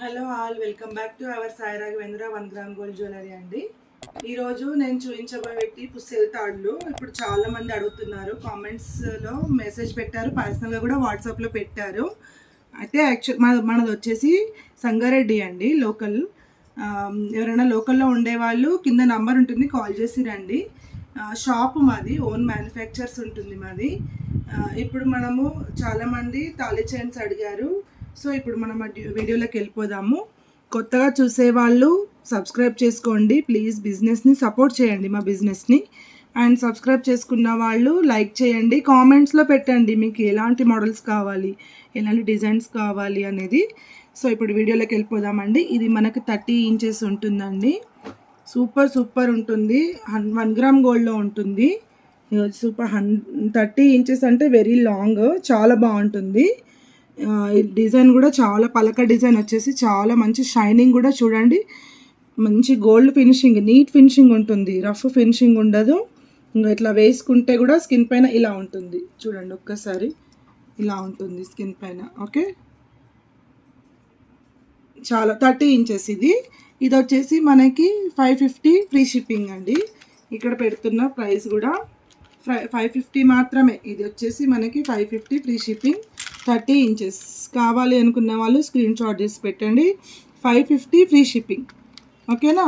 Hello all welcome back to our Sai Raghavendra one gram gold jewellery అండి. ఈరోజు నేను చూపించబోయేటి పుస్తెల తాళ్ళు ఇప్పుడు చాలా మంది అడుగుతున్నారు కామెంట్స్లో మెసేజ్ పెట్టారు పర్సనల్గా కూడా వాట్సాప్లో పెట్టారు. అయితే యాక్చువల్ మన మనది వచ్చేసి సంగారెడ్డి అండి లోకల్ ఎవరైనా లోకల్లో ఉండేవాళ్ళు కింద నంబర్ ఉంటుంది కాల్ చేసి రండి. షాప్ మాది ఓన్ మ్యానుఫ్యాక్చర్స్ ఉంటుంది మాది. ఇప్పుడు మనము చాలామంది తాళి చైన్స్ అడిగారు. సో ఇప్పుడు మనం వీడియోలోకి వెళ్ళిపోదాము. కొత్తగా చూసేవాళ్ళు సబ్స్క్రైబ్ చేసుకోండి. ప్లీజ్ బిజినెస్ని సపోర్ట్ చేయండి మా బిజినెస్ని. అండ్ సబ్స్క్రైబ్ చేసుకున్న వాళ్ళు లైక్ చేయండి. కామెంట్స్లో పెట్టండి మీకు ఎలాంటి మోడల్స్ కావాలి ఎలాంటి డిజైన్స్ కావాలి అనేది. సో ఇప్పుడు వీడియోలోకి వెళ్ళిపోదామండి. ఇది మనకు థర్టీ ఇంచెస్ ఉంటుందండి. సూపర్ సూపర్ ఉంటుంది. హన్ వన్ గ్రామ్ గోల్డ్లో ఉంటుంది. సూపర్ హన్ థర్టీ ఇంచెస్ అంటే వెరీ లాంగ్ చాలా బాగుంటుంది. డిజైన్ కూడా చాలా పలక డిజైన్ వచ్చేసి చాలా మంచి షైనింగ్ కూడా చూడండి. మంచి గోల్డ్ ఫినిషింగ్ నీట్ ఫినిషింగ్ ఉంటుంది. రఫ్ ఫినిషింగ్ ఉండదు. ఇంకా ఇట్లా వేసుకుంటే కూడా స్కిన్ పైన ఇలా ఉంటుంది. చూడండి ఒక్కసారి ఇలా ఉంటుంది స్కిన్ పైన ఓకే? చాలా థర్టీ ఇంచెస్ ఇది. ఇది వచ్చేసి మనకి ఫైవ్ ఫిఫ్టీ ఫ్రీ షిప్పింగ్ అండి. ఇక్కడ పెడుతున్న ప్రైస్ కూడా ఫైవ్ ఫిఫ్టీ మాత్రమే. ఇది వచ్చేసి మనకి five fifty free shipping thirty inches కావాలి అనుకున్న వాళ్ళు స్క్రీన్ షాట్ చేసి పెట్టండి. ఫైవ్ ఫిఫ్టీ ఫ్రీ షిప్పింగ్ ఓకేనా?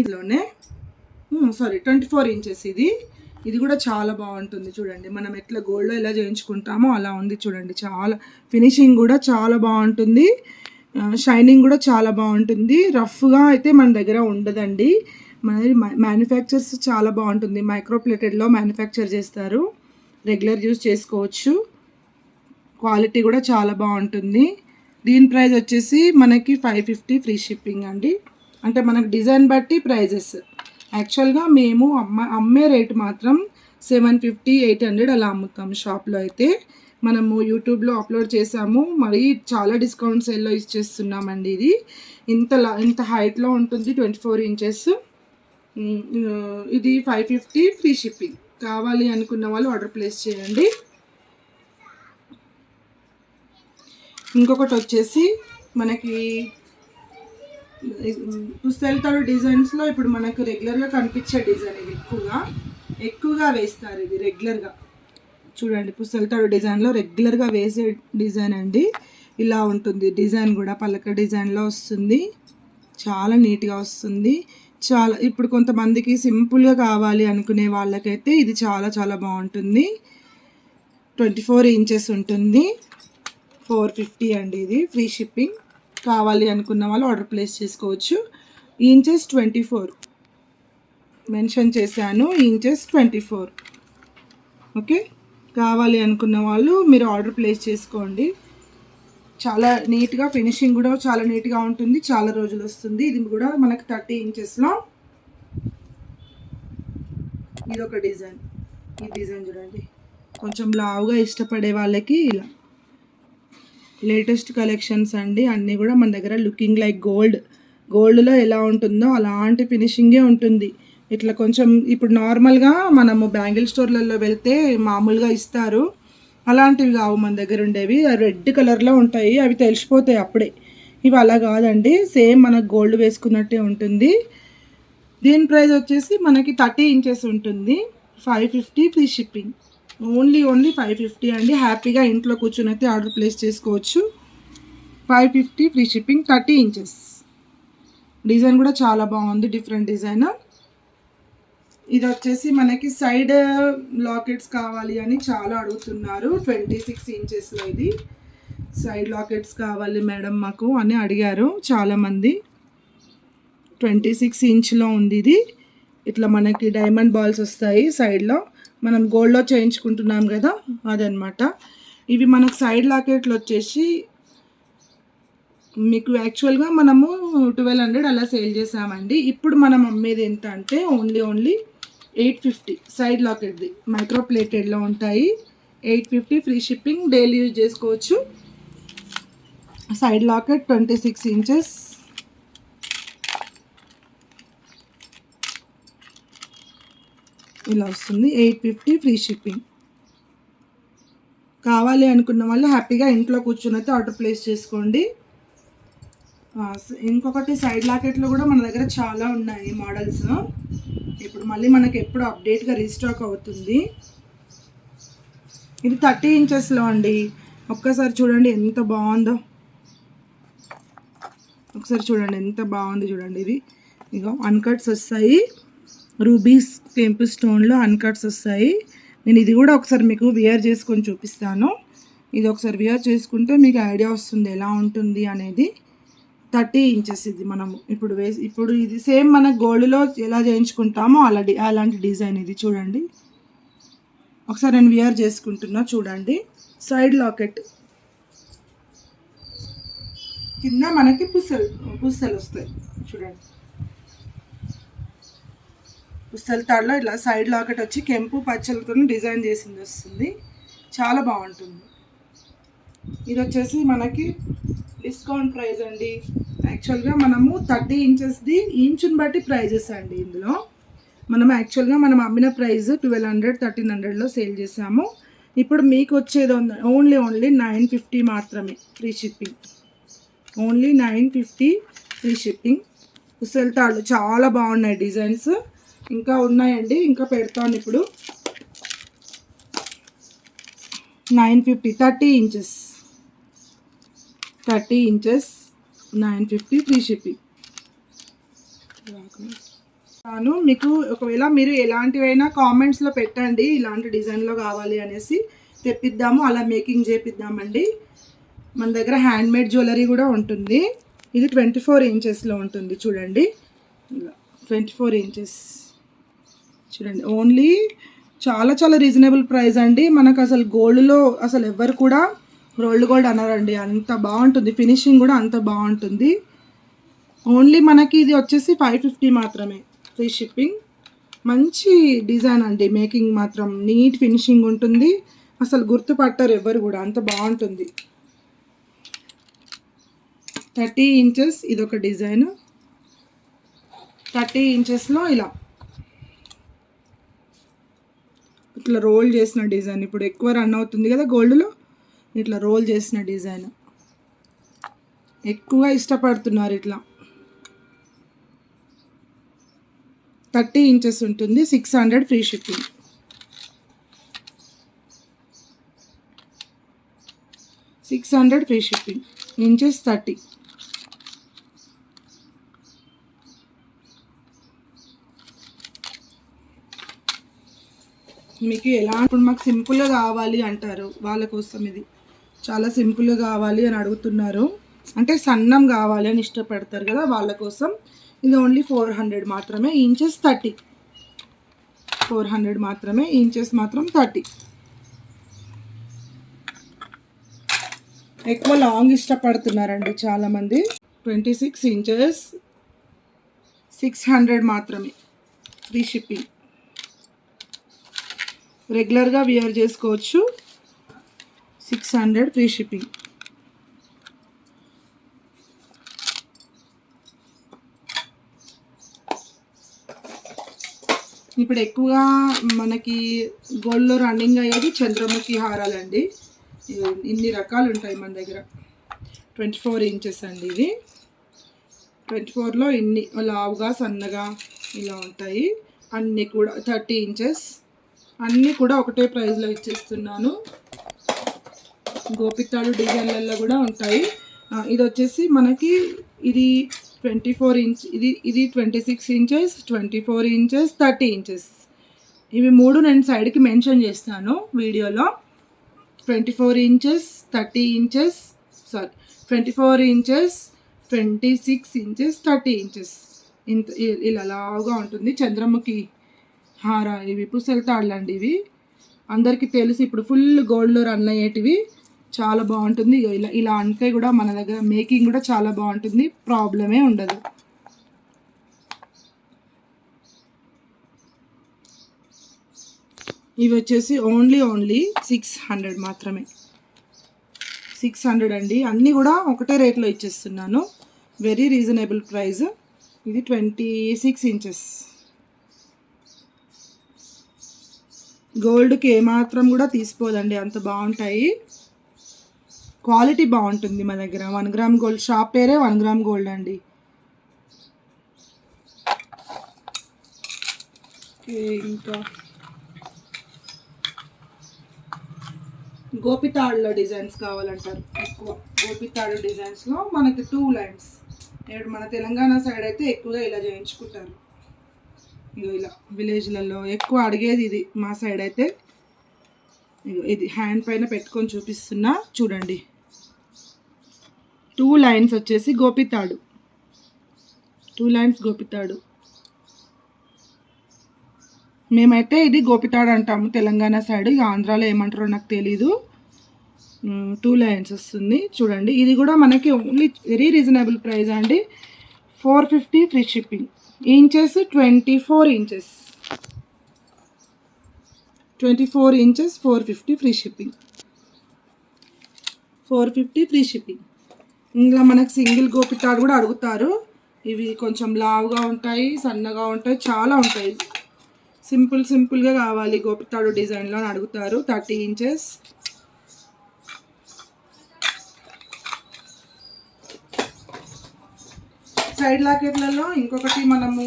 ఇదిలోనే సారీ ట్వంటీ ఫోర్ ఇంచెస్ ఇది. ఇది కూడా చాలా బాగుంటుంది చూడండి. మనం ఎట్లా గోల్డ్లో ఎలా చేయించుకుంటామో అలా ఉంది చూడండి. చాలా ఫినిషింగ్ కూడా చాలా బాగుంటుంది. షైనింగ్ కూడా చాలా బాగుంటుంది. రఫ్గా అయితే మన దగ్గర ఉండదండి. మనది మ్యానుఫ్యాక్చర్స్ చాలా బాగుంటుంది. మైక్రోప్లేటెడ్లో మ్యానుఫ్యాక్చర్ చేస్తారు. రెగ్యులర్ యూస్ చేసుకోవచ్చు. క్వాలిటీ కూడా చాలా బాగుంటుంది. దీని ప్రైస్ వచ్చేసి మనకి ఫైవ్ ఫిఫ్టీ ఫ్రీ షిప్పింగ్ అండి. అంటే మనకు డిజైన్ బట్టి ప్రైజెస్ యాక్చువల్గా మేము అమ్మ అమ్మే రేట్ మాత్రం సెవెన్ ఫిఫ్టీ ఎయిట్ హండ్రెడ్ అలా అమ్ముతాం షాప్లో అయితే. మనము యూట్యూబ్లో అప్లోడ్ చేసాము. మరి చాలా డిస్కౌంట్ సేల్లో ఇచ్చేస్తున్నామండి ఇది. ఇంత ఇంత హైట్లో ఉంటుంది ట్వంటీ ఫోర్ ఇంచెస్ ఇది ఫైవ్ ఫిఫ్టీ ఫ్రీ షిప్పింగ్ కావాలి అనుకున్న వాళ్ళు ఆర్డర్ ప్లేస్ చేయండి. ఇంకొకటి వచ్చేసి మనకి పుస్తెలతాడు డిజైన్స్లో ఇప్పుడు మనకు రెగ్యులర్గా కనిపించే డిజైన్ ఇది ఎక్కువగా. ఎక్కువగా వేస్తారు ఇది రెగ్యులర్గా చూడండి పుస్తెలతాడు డిజైన్లో రెగ్యులర్గా వేసే డిజైన్ అండి. ఇలా ఉంటుంది. డిజైన్ కూడా పలక డిజైన్లో వస్తుంది. చాలా నీట్గా వస్తుంది. చాలా ఇప్పుడు కొంతమందికి సింపుల్గా కావాలి అనుకునే వాళ్ళకైతే ఇది చాలా చాలా బాగుంటుంది. ట్వంటీ ఫోర్ ఇంచెస్ ఉంటుంది. ఫోర్ ఫిఫ్టీ అండి ఇది ఫ్రీ షిప్పింగ్. కావాలి అనుకున్న వాళ్ళు ఆర్డర్ ప్లేస్ చేసుకోవచ్చు. Inches twenty four. మెన్షన్ చేశాను ఇంచెస్ ట్వంటీ ఫోర్. ఓకే? కావాలి అనుకున్న వాళ్ళు మీరు ఆర్డర్ ప్లేస్ చేసుకోండి. చాలా నీట్గా ఫినిషింగ్ కూడా చాలా నీట్గా ఉంటుంది. చాలా రోజులు వస్తుంది. ఇది కూడా మనకు థర్టీ ఇంచెస్లో. ఇది ఒక డిజైన్. ఈ డిజైన్ చూడండి. కొంచెం లావుగా ఇష్టపడే వాళ్ళకి ఇలా. లేటెస్ట్ కలెక్షన్స్ అండి. అన్నీ కూడా మన దగ్గర లుకింగ్ లైక్ గోల్డ్. గోల్డ్లో ఎలా ఉంటుందో అలాంటి ఫినిషింగే ఉంటుంది. ఇట్లా కొంచెం ఇప్పుడు నార్మల్గా మనము బ్యాంగిల్ స్టోర్లలో వెళ్తే మామూలుగా ఇస్తారు. అలాంటివి కావు మన దగ్గర ఉండేవి. రెడ్ కలర్లో ఉంటాయి. అవి తెలిసిపోతాయి అప్పుడే. ఇవి అలా కాదండి. సేమ్ మనకు గోల్డ్ వేసుకున్నట్టే ఉంటుంది. దీని ప్రైస్ వచ్చేసి మనకి థర్టీ ఇంచెస్ ఉంటుంది. Five fifty free shipping. Only only five fifty అండి. హ్యాపీగా ఇంట్లో కూర్చొని అయితే ఆర్డర్ ప్లేస్ చేసుకోవచ్చు. Five fifty free shipping thirty inches. Design కూడా చాలా బాగుంది. Different design. ఇది వచ్చేసి మనకి సైడ్ లాకెట్స్ కావాలి అని చాలా అడుగుతున్నారు. ట్వంటీ సిక్స్ ఇంచెస్లో ఇది. సైడ్ లాకెట్స్ కావాలి మేడం మాకు అని అడిగారు చాలామంది. ట్వంటీ సిక్స్ ఇంచ్లో ఉంది ఇది. ఇట్లా మనకి డైమండ్ బాల్స్ వస్తాయి సైడ్లో మనం గోల్డ్లో చేయించుకుంటున్నాం కదా అదనమాట ఇవి మనకు సైడ్ లాకెట్లు వచ్చేసి మీకు యాక్చువల్గా మనము ట్వెల్వ్ హండ్రెడ్ అలా సేల్ చేసామండి. ఇప్పుడు మనం అమ్మేది ఎంత అంటే only only eight fifty side లాకెట్ది. Micro ప్లేటెడ్లో ఉంటాయి. Eight fifty free shipping daily use చేసుకోవచ్చు. Side locket twenty six inches. ఇలా వస్తుంది. Eight fifty free shipping. కావాలి అనుకున్న వాళ్ళు హ్యాపీగా ఇంట్లో కూర్చుని అయితే ఆర్డర్ ప్లేస్ చేసుకోండి. ఇంకొకటి సైడ్ లాకెట్లో కూడా మన దగ్గర చాలా ఉన్నాయి మోడల్స్. ఇప్పుడు మళ్ళీ మనకి ఎప్పుడు అప్డేట్గా రీస్టాక్ అవుతుంది. ఇది థర్టీ ఇంచెస్లో అండి. ఒక్కసారి చూడండి ఎంత బాగుందో. ఒకసారి చూడండి ఎంత బాగుంది చూడండి ఇది. ఇగో అన్కట్స్ వస్తాయి. రూబీస్ టెంపుల్ స్టోన్లో అన్కట్స్ వస్తాయి. నేను ఇది కూడా ఒకసారి మీకు వియర్ చేసుకొని చూపిస్తాను. ఇది ఒకసారి వియర్ చేసుకుంటే మీకు ఐడియా వస్తుంది ఎలా ఉంటుంది అనేది. థర్టీ ఇంచెస్ ఇది మనము. ఇప్పుడు వేసి ఇప్పుడు ఇది సేమ్ మన గోల్డ్లో ఎలా చేయించుకుంటామో అలా డి- అలాంటి డిజైన్ ఇది చూడండి. ఒకసారి నేను వియర్ చేసుకుంటున్నా చూడండి. Side locket. కింద మనకి పుస్తలు పుస్తలు వస్తాయి చూడండి. పుస్తల తాడులో ఇలా సైడ్ లాకెట్ వచ్చి కెంపు పచ్చలతో డిజైన్ చేసింది వస్తుంది. చాలా బాగుంటుంది. ఇది వచ్చేసి మనకి డిస్కౌంట్ ప్రైస్ అండి. యాక్చువల్గా మనము థర్టీ ఇంచెస్ది ఇంచుని బట్టి ప్రైజెస్ అండి ఇందులో. మనం యాక్చువల్గా మనం అమ్మిన ప్రైస్ ట్వెల్వ్ హండ్రెడ్ థర్టీన్ హండ్రెడ్లో సేల్ చేసాము. ఇప్పుడు మీకు వచ్చేది ఓన్లీ ఓన్లీ నైన్ ఫిఫ్టీ మాత్రమే free shipping. Only nine fifty free shipping. ఉసల్ చాలా బాగున్నాయి డిజైన్స్. ఇంకా ఉన్నాయండి ఇంకా పెడతాను ఇప్పుడు. Nine fifty thirty inches. Thirty inches nine fifty free shipping తాను మీకు ఒకవేళ మీరు ఎలాంటివైనా కామెంట్స్లో పెట్టండి ఇలాంటి డిజైన్లో కావాలి అనేసి తెప్పిద్దాము అలా మేకింగ్ చేపిద్దామండి. మన దగ్గర హ్యాండ్మేడ్ జ్యువెలరీ కూడా ఉంటుంది. ఇది ట్వంటీ ఫోర్ ఇంచెస్లో ఉంటుంది చూడండి. ఇలా ట్వంటీ ఫోర్ ఇంచెస్. చూడండి ఓన్లీ చాలా చాలా రీజనబుల్ ప్రైస్ అండి. మనకు అసలు గోల్డ్లో అసలు ఎవ్వరు కూడా రోల్డ్ గోల్డ్ అన్నారండి. అంత బాగుంటుంది. ఫినిషింగ్ కూడా అంత బాగుంటుంది. ఓన్లీ మనకి ఇది వచ్చేసి ఫైవ్ ఫిఫ్టీ మాత్రమే ఫ్రీ షిప్పింగ్. మంచి డిజైన్ అండి. మేకింగ్ మాత్రం నీట్ ఫినిషింగ్ ఉంటుంది. అసలు గుర్తుపట్టరు ఎవ్వరు కూడా. అంత బాగుంటుంది. థర్టీ ఇంచెస్ ఇదొక డిజైన్. థర్టీ ఇంచెస్లో ఇలా. ఇట్లా రోల్ చేసిన డిజైన్. ఇప్పుడు ఎక్కువ రన్ అవుతుంది కదా గోల్డ్లో. ఇట్లా రోల్ చేసిన డిజైన్. ఎక్కువ ఇష్టపడుతున్నారు ఇట్లా. థర్టీ ఇంచెస్ ఉంటుంది six hundred free shipping. Six hundred free shipping inches thirty. మీకు ఎలా ఇప్పుడు మాకు సింపుల్గా కావాలి అంటారు వాళ్ళ కోసం ఇది. చాలా సింపుల్గా కావాలి అని అడుగుతున్నారు. అంటే సన్నం కావాలి అని ఇష్టపడతారు కదా వాళ్ళ కోసం. ఇది ఓన్లీ ఫోర్ హండ్రెడ్ మాత్రమే ఇంచెస్ థర్టీ. ఫోర్ హండ్రెడ్ మాత్రమే ఇంచెస్ మాత్రం థర్టీ. ఎక్కువ లాంగ్ ఇష్టపడుతున్నారండి చాలామంది. Twenty six inches six hundred మాత్రమే ఫ్రీ షిప్పింగ్. రెగ్యులర్గా వియర్ చేసుకోవచ్చు. సిక్స్ హండ్రెడ్ ఫ్రీ షిప్పింగ్ ఇప్పుడు ఎక్కువగా మనకి గోల్డ్లో రన్నింగ్ అయ్యేది చంద్రముఖి హారాలండి. ఇన్ని రకాలు ఉంటాయి మన దగ్గర. ట్వంటీ ఫోర్ ఇంచెస్ అండి ఇవి. ట్వంటీ ఫోర్లో ఇన్ని లావుగా సన్నగా ఇలా ఉంటాయి. అన్నీ కూడా థర్టీ ఇంచెస్. అన్నీ కూడా ఒకటే ప్రైస్లో ఇచ్చేస్తున్నాను. గోపితాడు డిజైన్లలో కూడా ఉంటాయి. ఇది వచ్చేసి మనకి ఇది ట్వంటీ ఫోర్ ఇంచ్ ఇది ఇది twenty six inches twenty four inches thirty inches. ఇవి మూడు నేను సైడ్కి మెన్షన్ చేస్తాను వీడియోలో. Twenty four inches thirty inches sorry twenty four inches twenty six inches thirty inches. ఇంత ఇలా లావుగా ఉంటుంది. చంద్రముఖి హార ఇవి పుసెల్తాళ్ళండి ఇవి. అందరికీ తెలుసు ఇప్పుడు ఫుల్ గోల్డ్లో రన్ అయ్యేటివి. చాలా బాగుంటుంది. ఇగో ఇలా ఇలా అంటే కూడా మన దగ్గర మేకింగ్ కూడా చాలా బాగుంటుంది. ప్రాబ్లమే ఉండదు. ఇవి వచ్చేసి ఓన్లీ ఓన్లీ సిక్స్ హండ్రెడ్ మాత్రమే. సిక్స్ హండ్రెడ్ అండి. అన్నీ కూడా ఒకటే రేట్లో ఇచ్చేస్తున్నాను. వెరీ రీజనబుల్ ప్రైస్ ఇది ట్వంటీ సిక్స్ ఇంచెస్ గోల్డ్కి ఏమాత్రం కూడా తీసిపోదండి. అంత బాగుంటాయి. క్వాలిటీ బాగుంటుంది మా దగ్గర. వన్ గ్రామ్ గోల్డ్ షాప్ పేరే వన్ గ్రామ్ గోల్డ్ అండి. ఇంకా. గోపితాడులో డిజైన్స్ కావాలంటారు. ఎక్కువ గోపితాడు డిజైన్స్లో మనకి టూ లైన్స్. ఇప్పుడు మన తెలంగాణ సైడ్ అయితే ఎక్కువగా ఇలా చేయించుకుంటారు. ఇగో ఇలా విలేజ్లలో ఎక్కువ అడిగేది ఇది మా సైడ్ అయితే. ఇగో ఇది హ్యాండ్ పైన పెట్టుకొని చూపిస్తున్నా. చూడండి. టూ లైన్స్ వచ్చేసి గోపితాడు. Two lines గోపితాడు. మేమైతే ఇది గోపితాడు అంటాము తెలంగాణ సైడ్. ఇక ఆంధ్రాలో ఏమంటారో నాకు తెలీదు. టూ లైన్స్ వస్తుంది. చూడండి. ఇది కూడా మనకి ఓన్లీ వెరీ రీజనబుల్ ప్రైస్ అండి. Four fifty free shipping inches twenty four inches twenty four inches four fifty free shipping four fifty free shipping ఇంకా మనకు సింగిల్ గోపితాడు కూడా అడుగుతారు. ఇవి కొంచెం లావుగా ఉంటాయి సన్నగా ఉంటాయి చాలా ఉంటాయి. సింపుల్ సింపుల్గా కావాలి గోపితాడు డిజైన్లో అని అడుగుతారు. Thirty inches. సైడ్ లాకెట్లలో ఇంకొకటి మనము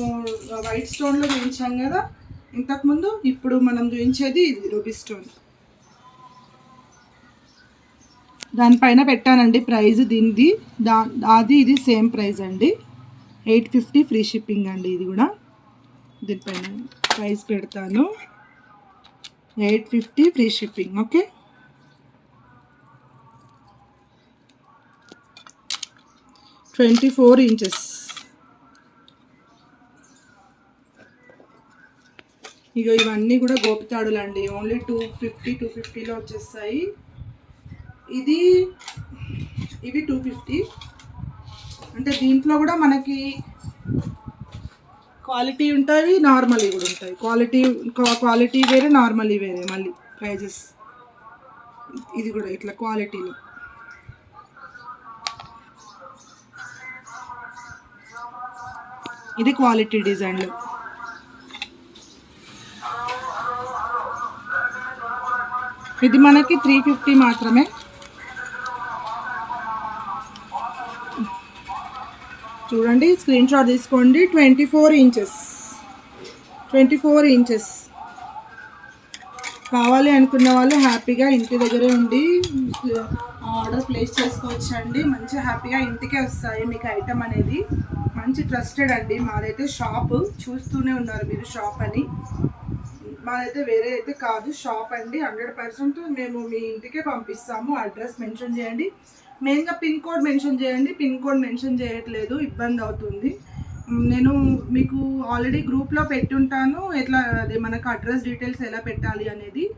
వైట్ స్టోన్లో చూపించాం కదా. ఇంతకుముందు ఇప్పుడు మనం చూపించేది ఇది రూబీ స్టోన్. దానిపైన పెట్టానండి ప్రైస్ దీనిది. దా అది ఇది సేమ్ ప్రైస్ అండి. ఎయిట్ ఫిఫ్టీ ఫ్రీ షిప్పింగ్ అండి ఇది కూడా. దీనిపైన ప్రైస్ పెడతాను. Eight fifty free shipping okay? Twenty four inches. ఇక ఇవన్నీ కూడా గోపితాడులు అండి ఓన్లీ టూ ఫిఫ్టీ టూ ఫిఫ్టీలో వచ్చేస్తాయి. ఇది ఇవి టూ ఫిఫ్టీ అంటే దీంట్లో కూడా మనకి క్వాలిటీ ఉంటాయి నార్మల్ కూడా ఉంటాయి. క్వాలిటీ క్వాలిటీ వేరే నార్మల్ వేరే మళ్ళీ ప్రైజెస్ ఇది కూడా ఇట్లా క్వాలిటీలో ఇది క్వాలిటీ డిజైన్లు ఇది మనకి త్రీ ఫిఫ్టీ మాత్రమే. చూడండి స్క్రీన్ షాట్ తీసుకోండి. Twenty four inches twenty four inches కావాలి అనుకున్న వాళ్ళు హ్యాపీగా ఇంటి దగ్గరే ఉండి ఆర్డర్ ప్లేస్ చేసుకోవచ్చండి. మంచి హ్యాపీగా ఇంటికే వస్తాయి మీకు ఐటమ్ అనేది. మంచి ట్రస్టెడ్ అండి. మాదైతే షాప్ చూస్తూనే ఉన్నారు మీరు షాప్ అని. మాదైతే వేరే అయితే కాదు. షాప్ అండి. హండ్రెడ్ పర్సెంట్ మేము మీ ఇంటికే పంపిస్తాము. అడ్రస్ మెన్షన్ చేయండి. మెయిన్గా పిన్ కోడ్ మెన్షన్ చేయండి. పిన్ కోడ్ మెన్షన్ చేయట్లేదు. ఇబ్బంది అవుతుంది. నేను మీకు ఆల్రెడీ గ్రూప్లో పెట్టుంటాను. ఎట్లా అదే మనకు అడ్రస్ డీటెయిల్స్ ఎలా పెట్టాలి అనేది.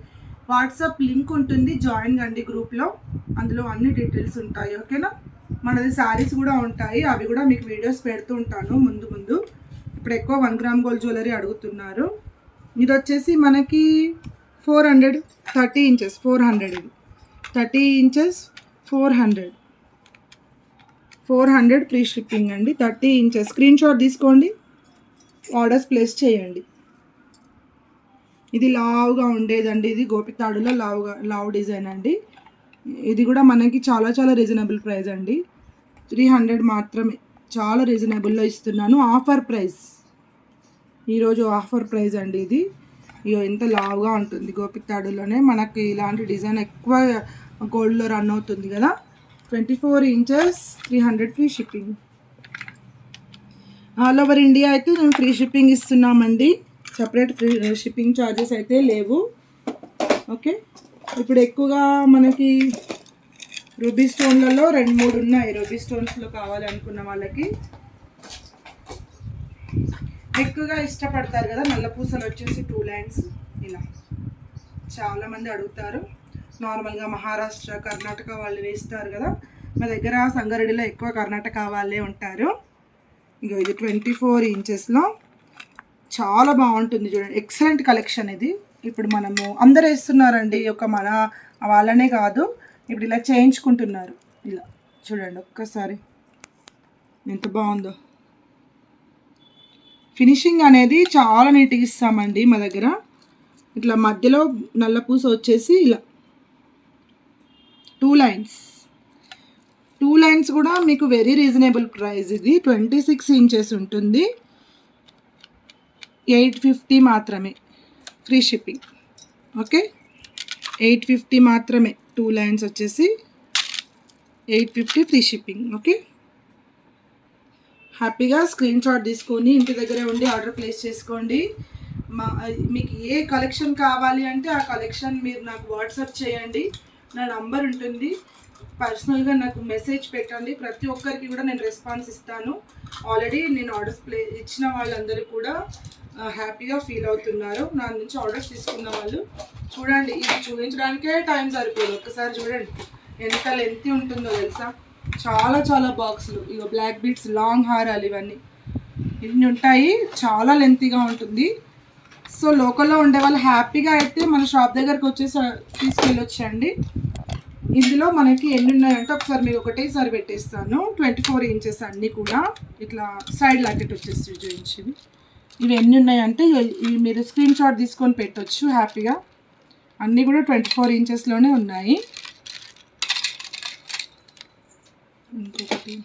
వాట్సాప్ లింక్ ఉంటుంది. జాయిన్ కండి గ్రూప్లో. అందులో అన్ని డీటెయిల్స్ ఉంటాయి. ఓకేనా? మనది శారీస్ కూడా ఉంటాయి. అవి కూడా మీకు వీడియోస్ పెడుతూ ఉంటాను ముందు ముందు. ఇప్పుడు ఎక్కువ వన్ గ్రామ్ గోల్డ్ జ్యువెలరీ అడుగుతున్నారు. ఇది వచ్చేసి మనకి four hundred thirty inches. Four hundred ఇది. Thirty inches four hundred. Four hundred free shipping అండి. Thirty inches. స్క్రీన్ షాట్ తీసుకోండి. ఆర్డర్స్ ప్లేస్ చేయండి. ఇది లావుగా ఉండేదండి. ఇది గోపితాడులో లావుగా లావు డిజైన్ అండి. ఇది కూడా మనకి చాలా చాలా రీజనబుల్ ప్రైస్ అండి. త్రీ హండ్రెడ్ మాత్రమే. చాలా రీజనబుల్లో ఇస్తున్నాను. Offer price. ఈరోజు ఆఫర్ ప్రైస్ అండి ఇది. ఇగో ఎంత లావుగా ఉంటుంది గోపితాడులోనే. మనకి ఇలాంటి డిజైన్ ఎక్కువ గోల్డ్లో రన్ అవుతుంది కదా. Twenty four inches three hundred free shipping all over India అయితే మేము ఫ్రీ షిప్పింగ్ ఇస్తున్నామండి. సపరేట్ ఫ్రీ షిప్పింగ్ ఛార్జెస్ అయితే లేవు. ఓకే ఇప్పుడు ఎక్కువగా మనకి రూబీ స్టోన్లలో రెండు మూడు ఉన్నాయి. రూబీ స్టోన్స్లో కావాలనుకున్న వాళ్ళకి. ఎక్కువగా ఇష్టపడతారు కదా నల్ల పూసలు వచ్చేసి టూ లైన్స్ ఇలా. చాలామంది అడుగుతారు. నార్మల్గా మహారాష్ట్ర కర్ణాటక వాళ్ళు వేస్తారు కదా. మా దగ్గర సంగారెడ్డిలో ఎక్కువ కర్ణాటక వాళ్ళే ఉంటారు. ఇగో ఇది ట్వంటీ ఫోర్ ఇంచెస్లో. చాలా బాగుంటుంది చూడండి. ఎక్సలెంట్ కలెక్షన్ ఇది. ఇప్పుడు మనము అందరు వేస్తున్నారండి. ఒక మన వాళ్ళనే కాదు. ఇప్పుడు ఇలా చేయించుకుంటున్నారు. ఇలా చూడండి ఒక్కసారి. ఎంత బాగుందో. ఫినిషింగ్ అనేది చాలా నీట్గా ఇస్తామండి మా దగ్గర. ఇట్లా మధ్యలో నల్ల పూస వచ్చేసి ఇలా టూ లైన్స్ టూ లైన్స్ కూడా మీకు వెరీ రీజనబుల్ ప్రైస్ ఇది. ట్వంటీ సిక్స్ ఇంచెస్ ఉంటుంది. ఎయిట్ ఫిఫ్టీ మాత్రమే. Free shipping okay eight fifty మాత్రమే. టూ లైన్స్ వచ్చేసి eight fifty free shipping okay హ్యాపీగా స్క్రీన్ షాట్ తీసుకొని ఇంటి దగ్గరే ఉండి ఆర్డర్ ప్లేస్ చేసుకోండి. మా మీకు ఏ కలెక్షన్ కావాలి అంటే ఆ కలెక్షన్ మీరు నాకు వాట్సాప్ చేయండి. నా నంబర్ ఉంటుంది. పర్సనల్గా నాకు మెసేజ్ పెట్టండి. ప్రతి ఒక్కరికి కూడా నేను రెస్పాన్స్ ఇస్తాను. ఆల్రెడీ నేను ఆర్డర్స్ ప్లే ఇచ్చిన వాళ్ళందరూ కూడా హ్యాపీగా ఫీల్ అవుతున్నారు. నా నుంచి ఆర్డర్స్ తీసుకున్న వాళ్ళు. చూడండి ఇది చూపించడానికే టైం సరిపోదు. ఒక్కసారి చూడండి ఎంత లెంత్ ఉంటుందో తెలుసా? చాలా చాలా బాక్సులు ఇక బ్లాక్ బీట్స్ లాంగ్ హారాలు ఇవన్నీ. ఇన్ని ఉంటాయి. చాలా లెంతీగా ఉంటుంది. సో లోకల్లో ఉండే వాళ్ళు హ్యాపీగా అయితే మన షాప్ దగ్గరకు వచ్చేసి తీసుకెళ్ళొచ్చండి. ఇందులో మనకి ఎన్ని ఉన్నాయంటే ఒకసారి మీకు ఒకటేసారి పెట్టేస్తాను. ట్వంటీ ఫోర్ ఇంచెస్ అన్నీ కూడా ఇట్లా సైడ్ లాకెట్ వచ్చేసి చూపించింది ఇవి ఎన్ని ఉన్నాయంటే ఇవి మీరు స్క్రీన్ షాట్ తీసుకొని పెట్టవచ్చు హ్యాపీగా. అన్నీ కూడా ట్వంటీ ఫోర్ ఇంచెస్లోనే ఉన్నాయి. ఇంకొకటి.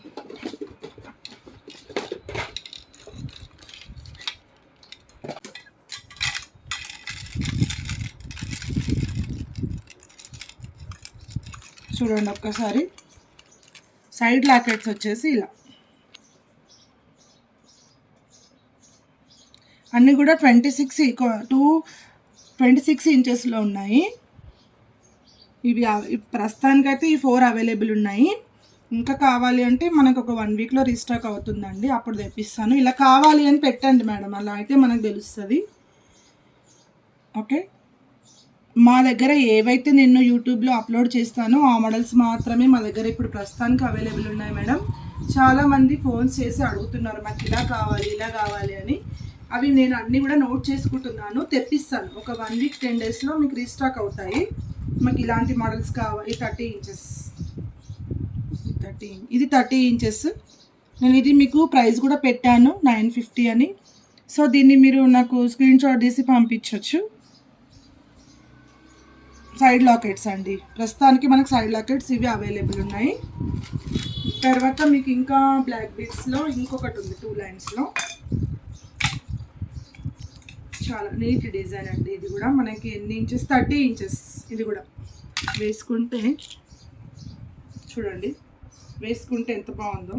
చూడండి ఒక్కసారి. సైడ్ లాకెట్స్ వచ్చేసి ఇలా. అన్నీ కూడా twenty six two twenty six ఇంచెస్లో ఉన్నాయి. ఇవి ప్రస్తుతానికైతే ఈ ఫోర్ అవైలబుల్ ఉన్నాయి. ఇంకా కావాలి అంటే మనకు ఒక వన్ వీక్లో రీస్టాక్ అవుతుందండి. అప్పుడు తెప్పిస్తాను. ఇలా కావాలి అని పెట్టండి మేడం. అలా అయితే మనకు తెలుస్తుంది. ఓకే? మా దగ్గర ఏవైతే నేను యూట్యూబ్లో అప్లోడ్ చేస్తానో ఆ మోడల్స్ మాత్రమే మా దగ్గర ఇప్పుడు ప్రస్తుతానికి అవైలబుల్ ఉన్నాయి మేడం. చాలామంది ఫోన్స్ చేసి అడుగుతున్నారు మాకు ఇలా కావాలి ఇలా కావాలి అని. అవి నేను అన్నీ కూడా నోట్ చేసుకుంటున్నాను తెప్పిస్తాను. ఒక వన్ వీక్ టెన్ డేస్లో మీకు రీస్టాక్ అవుతాయి. మాకు ఇలాంటి మోడల్స్ కావాలి. థర్టీ ఇంచెస్ థర్టీ ఇది థర్టీ ఇంచెస్ నేను ఇది మీకు ప్రైస్ కూడా పెట్టాను నైన్ ఫిఫ్టీ అని. సో దీన్ని మీరు నాకు స్క్రీన్ షాట్ తీసి పంపించవచ్చు సైడ్ లాకెట్స్ అండి. ప్రస్తుతానికి మనకు సైడ్ లాకెట్స్ ఇవి అవైలబుల్ ఉన్నాయి. తర్వాత మీకు ఇంకా బ్లాక్ బీట్స్లో ఇంకొకటి ఉంది టూ లైన్స్లో చాలా నీట్ డిజైన్ అండి ఇది కూడా. మనకి ఎన్ని ఇంచెస్ థర్టీ ఇంచెస్ ఇది కూడా. వేసుకుంటే చూడండి. వేసుకుంటే ఎంత బాగుందో.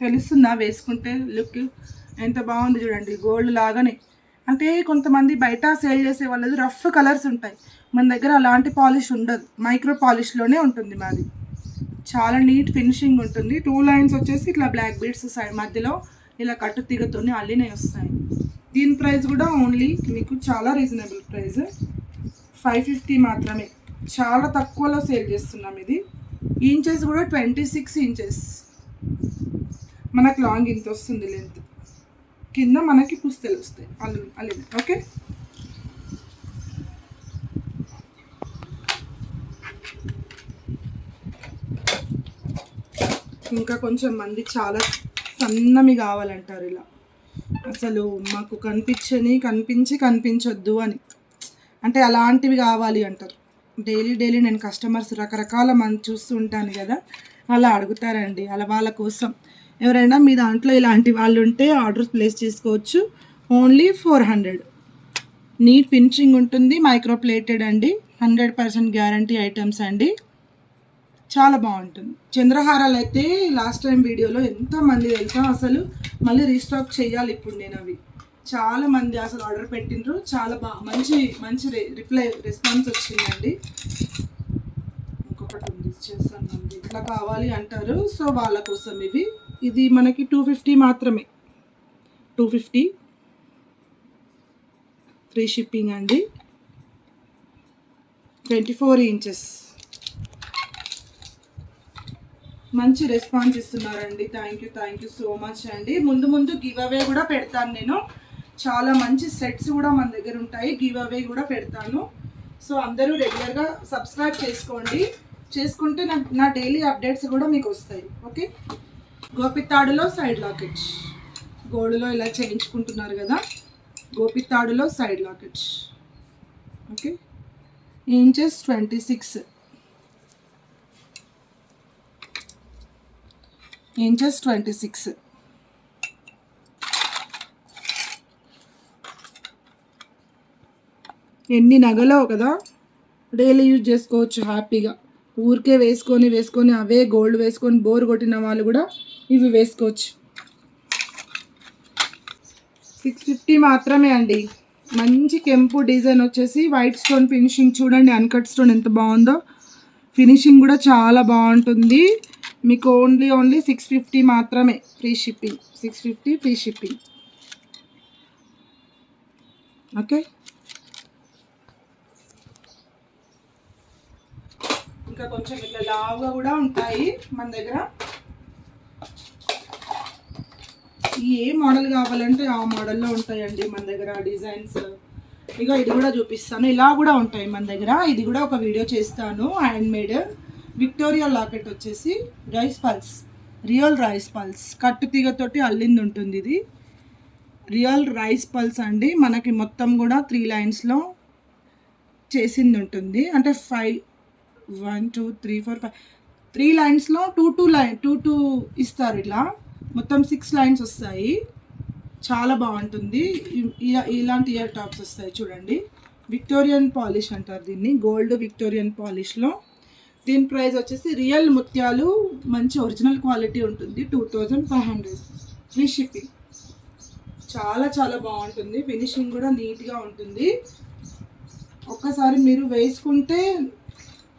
తెలుస్తుందా? వేసుకుంటే లుక్ ఎంత బాగుంది చూడండి. గోల్డ్ లాగానే. అంటే కొంతమంది బయట సేల్ చేసే వాళ్ళది రఫ్ కలర్స్ ఉంటాయి. మన దగ్గర అలాంటి పాలిష్ ఉండదు. మైక్రో పాలిష్లోనే ఉంటుంది మాది. చాలా నీట్ ఫినిషింగ్ ఉంటుంది. టూ లైన్స్ వచ్చేసి ఇట్లా బ్లాక్ బీడ్స్ సైడ్ మధ్యలో ఇలా కట్టు తీగతోనే అల్లినవి వస్తాయి. దీని ప్రైస్ కూడా ఓన్లీ మీకు చాలా రీజనబుల్ ప్రైస్. ఫైవ్ ఫిఫ్టీ మాత్రమే. చాలా తక్కువలో సేల్ చేస్తున్నాం ఇది. ఇంచెస్ కూడా ట్వంటీ సిక్స్ ఇంచెస్. మనకు లాంగ్ ఇంత వస్తుంది లెంత్. కింద మనకి పుస్తలు వస్తాయి. అల్లు అల్లిన ఓకే? ఇంకా కొంచెం మంది చాలా సన్నమి కావాలంటారు ఇలా. అసలు మాకు కనిపించని కనిపించి కనిపించొద్దు అని. అంటే అలాంటివి కావాలి అంటారు. డైలీ డైలీ నేను కస్టమర్స్ రకరకాల మంది చూస్తూ ఉంటాను కదా. అలా అడుగుతారండి. అలా వాళ్ళ కోసం. ఎవరైనా మీ దాంట్లో ఇలాంటి వాళ్ళు ఉంటే ఆర్డర్ ప్లేస్ చేసుకోవచ్చు. Only four hundred. Neat finishing ఉంటుంది మైక్రో ప్లేటెడ్ అండి. హండ్రెడ్ పర్సెంట్ గ్యారంటీ ఐటమ్స్ అండి. చాలా బాగుంటుంది. చంద్రహారాలు అయితే లాస్ట్ టైం వీడియోలో ఎంతమంది తెలుసా? అసలు మళ్ళీ రీస్టాక్ చేయాలి ఇప్పుడు నేను అవి. చాలా మంది అసలు ఆర్డర్ పెట్టిండ్రు. చాలా బాగా మంచి మంచి రిప్లై రెస్పాన్స్ వచ్చిందండి. ఇంకొకటి ఉంది చేస్తాను ఇట్లా కావాలి అంటారు. సో వాళ్ళ కోసం ఇవి. ఇది మనకి టూ ఫిఫ్టీ మాత్రమే. టూ ఫిఫ్టీ ఫ్రీ షిప్పింగ్ అండి. ట్వంటీ ఫోర్ ఇంచెస్ మంచి రెస్పాన్స్ ఇస్తున్నారండి. Thank you thank you so much అండి. ముందు ముందు గివ్ అవే కూడా పెడతాను నేను. చాలా మంచి సెట్స్ కూడా మన దగ్గర ఉంటాయి. గివ్ అవే కూడా పెడతాను. సో అందరూ రెగ్యులర్గా సబ్స్క్రైబ్ చేసుకోండి. చేసుకుంటే నా నా డైలీ అప్డేట్స్ కూడా మీకు వస్తాయి. ఓకే గోపితాడులో సైడ్ లాకెట్ గోడులో ఇలా చేయించుకుంటున్నారు కదా? గోపితాడులో side locket okay inches twenty six inches twenty six. ఎన్ని నగలో కదా? డైలీ యూజ్ చేసుకోవచ్చు హ్యాపీగా. ఊరికే వేసుకొని వేసుకొని అవే గోల్డ్ వేసుకొని బోర్ కొట్టిన వాళ్ళు కూడా ఇవి వేసుకోవచ్చు. సిక్స్ ఫిఫ్టీ మాత్రమే అండి. మంచి కెంపు డిజైన్ వచ్చేసి వైట్ స్టోన్ ఫినిషింగ్ చూడండి అన్కట్ స్టోన్ ఎంత బాగుందో. ఫినిషింగ్ కూడా చాలా బాగుంటుంది. మీకు ఓన్లీ ఓన్లీ సిక్స్ ఫిఫ్టీ మాత్రమే free shipping six fifty free shipping okay ఇంకా కొంచెం ఇట్లా లావుగా కూడా ఉంటాయి మన దగ్గర. ఏ మోడల్ కావాలంటే ఆ మోడల్లో ఉంటాయండి మన దగ్గర డిజైన్స్ ఇక ఇది కూడా చూపిస్తాను. ఇలా కూడా ఉంటాయి మన దగ్గర. ఇది కూడా ఒక వీడియో చేస్తాను. హ్యాండ్ మేడ్ విక్టోరియా లాకెట్ వచ్చేసి rice pulse real rice pulse కట్టు తీగతోటి అల్లింది ఉంటుంది ఇది. రియల్ రైస్ పల్స్ అండి మనకి మొత్తం కూడా త్రీ లైన్స్లో చేసింది ఉంటుంది అంటే five one two three four five three లైన్స్లో two two line two two ఇస్తారు ఇలా. మొత్తం సిక్స్ లైన్స్ వస్తాయి. చాలా బాగుంటుంది. ఇలాంటి ఇయర్ టాప్స్ వస్తాయి చూడండి. విక్టోరియన్ పాలిష్ అంటారు దీన్ని. గోల్డ్ విక్టోరియన్ పాలిష్లో దీని ప్రైస్ వచ్చేసి రియల్ ముత్యాలు మంచి ఒరిజినల్ క్వాలిటీ ఉంటుంది two thousand five hundred free shipping చాలా చాలా బాగుంటుంది. ఫినిషింగ్ కూడా నీట్గా ఉంటుంది. ఒక్కసారి మీరు వేసుకుంటే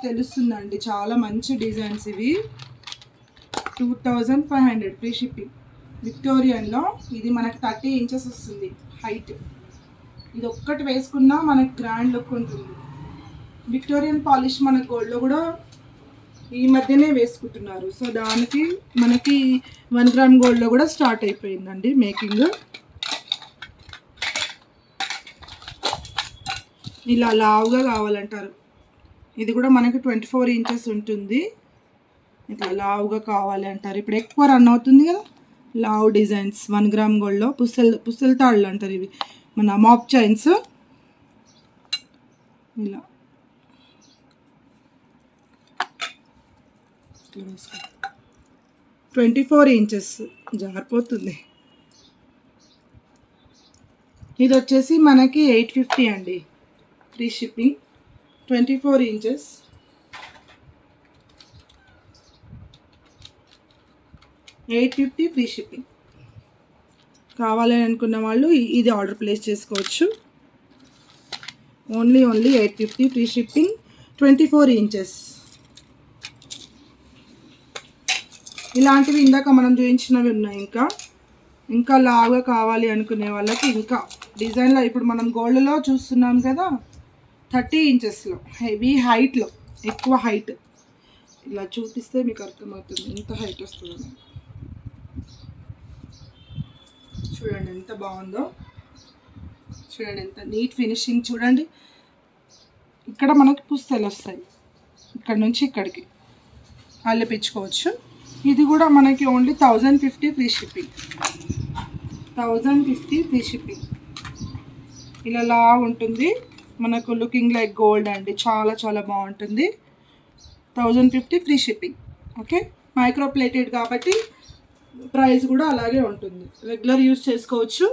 తెలుస్తుందండి. చాలా మంచి డిజైన్స్ ఇవి. Two thousand five hundred free shipping విక్టోరియన్లో ఇది మనకు థర్టీ ఇంచెస్ వస్తుంది హైట్ ఇది ఒక్కటి వేసుకున్నా మనకు గ్రాండ్ లుక్ ఉంటుంది. విక్టోరియన్ పాలిష్ మన గోల్డ్లో కూడా ఈ మధ్యనే వేసుకుంటున్నారు. సో దానికి మనకి వన్ గ్రామ్ గోల్డ్లో కూడా స్టార్ట్ అయిపోయిందండి మేకింగ్. ఇలా లావుగా కావాలంటారు. ఇది కూడా మనకి ట్వంటీ ఫోర్ ఇంచెస్ ఉంటుంది. ఇట్లా లావుగా కావాలి అంటారు ఇప్పుడు ఎక్కువ రన్ అవుతుంది కదా. లావ్ డిజైన్స్ వన్ గ్రామ్ గోల్డ్లో పుస్తెల్ పుస్తెల తాళ్ళు అంటారు ఇవి. మన మాప్ చైన్స్. ఇలా. ట్వంటీ ఫోర్ ఇంచెస్ జారిపోతుంది. ఇది వచ్చేసి మనకి ఎయిట్ ఫిఫ్టీ అండి. Free shipping. Twenty four inches. Eight fifty free shipping. కావాలని అనుకున్న వాళ్ళు ఇది ఆర్డర్ ప్లేస్ చేసుకోవచ్చు. Only only eight fifty free shipping. Twenty four inches. ఇలాంటివి ఇందాక మనం చూపించినవి ఉన్నాయి ఇంకా. ఇంకా లావుగా కావాలి అనుకునే వాళ్ళకి ఇంకా. డిజైన్లో ఇప్పుడు మనం గోల్డ్లో చూస్తున్నాం కదా థర్టీ ఇంచెస్లో హెవీ హైట్లో ఎక్కువ హైట్. ఇలా చూపిస్తే మీకు అర్థమవుతుంది ఎంత హైట్ వస్తుందని. చూడండి ఎంత బాగుందో. చూడండి ఎంత నీట్ ఫినిషింగ్ చూడండి. ఇక్కడ మనకి పుస్తలు వస్తాయి. ఇక్కడ నుంచి ఇక్కడికి. అల్లపించుకోవచ్చు ఇది కూడా మనకి only thousand fifty free shipping. Thousand fifty free shipping. ఇలా లా ఉంటుంది. మనకు లుకింగ్ లైక్ గోల్డ్ అండి. చాలా చాలా బాగుంటుంది. Thousand fifty free shipping. Okay? Micro plated కాబట్టి ప్రైస్ కూడా అలాగే ఉంటుంది. రెగ్యులర్ యూస్ చేసుకోవచ్చు.